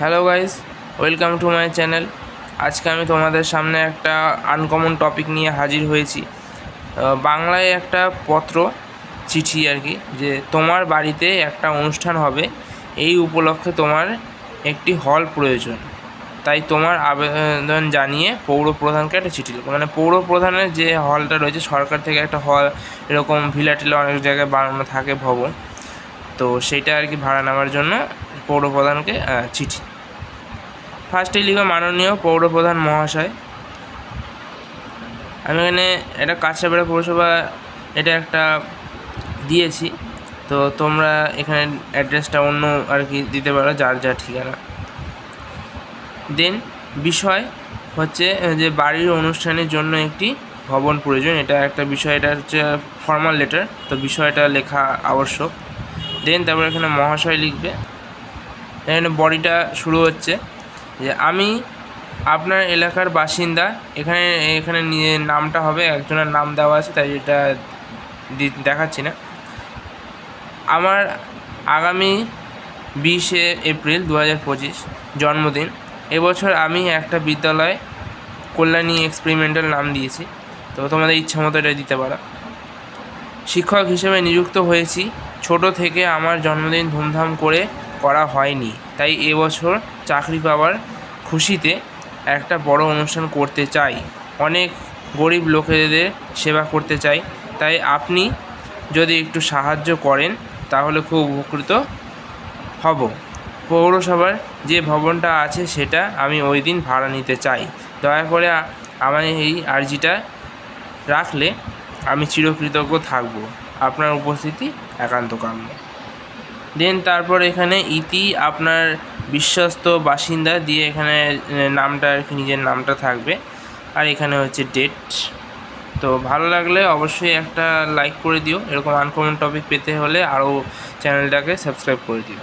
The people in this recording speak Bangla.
Hello guys, welcome to my channel. আজকে আমি তোমাদের সামনে একটা আনকমন টপিক নিয়ে হাজির হয়েছি। বাংলায় একটা পত্র, চিঠি আর কি, যে তোমার বাড়িতে একটা অনুষ্ঠান হবে। এই উপলক্ষে তোমার একটি হল প্রয়োজন। তাই তোমার আবেদন জানিয়ে পৌর প্রধানকে একটা চিঠি লেখো। মানে পৌর প্রধানের যে হলটা রয়েছে, সরকার থেকে একটা হল, এরকম ভিলা টিলা অনেক জায়গায় বানানো থাকে ভবন। তো সেইটা আর কি ভাড়া নেওয়ার জন্য পৌর প্রধানকে চিঠি। ফার্স্টে লিখো মাননীয় পৌর প্রধান মহাশয়। আমি এখানে এটা কাছাপাড়া পৌরসভা, এটা একটা দিয়েছি। তো তোমরা এখানে অ্যাড্রেসটা অন্য আর কি দিতে পারো, যার যার ঠিকানা। দেন বিষয় হচ্ছে যে বাড়ির অনুষ্ঠানের জন্য একটি ভবন প্রয়োজন। এটা একটা বিষয়, এটা হচ্ছে ফর্মাল লেটার তো বিষয়টা লেখা আবশ্যক। দেন তারপর এখানে মহাশয় লিখবে। এখানে বডিটা শুরু হচ্ছে। যে আমি আপনার এলাকার বাসিন্দা। এখানে এখানে নিয়ে নামটা হবে, একজনের নাম দেওয়া আছে, তাই এটা দেখাচ্ছি না। আমার আগামী বিশে এপ্রিল দু পঁচিশ জন্মদিন। এবছর আমি একটা বিদ্যালয় কল্যাণী এক্সপেরিমেন্টাল নাম দিয়েছি। তো তোমাদের ইচ্ছা মতো এটা দিতে পারো। শিক্ষক হিসেবে নিযুক্ত হয়েছি। ছোট থেকে আমার জন্মদিন ধুমধাম করে করা হয়নি। তাই এবছর চাকরি পাওয়ার খুশিতে একটা বড় অনুষ্ঠান করতে চাই। অনেক গরিব লোকেদের সেবা করতে চাই। তাই আপনি যদি একটু সাহায্য করেন, তাহলে খুব উপকৃত হব। পৌরসভার যে ভবনটা আছে, সেটা আমি ওই দিন ভাড়া নিতে চাই। দয়া করে আমার এই আর্জিটা রাখলে আমি চিরকৃতজ্ঞ থাকব। আপনার উপস্থিতি একান্ত কাম্য দেন তারপর এখানে ইতি আপনার বিশ্বস্ত বাসিন্দা দিয়ে এখানে নামটা আর কি নিজের নামটা থাকবে। আর এখানে হচ্ছে ডেট তো ভালো লাগলে অবশ্যই একটা লাইক করে দিও। এরকম আনকমন টপিক পেতে হলে আরও চ্যানেলটাকে সাবস্ক্রাইব করে দিও।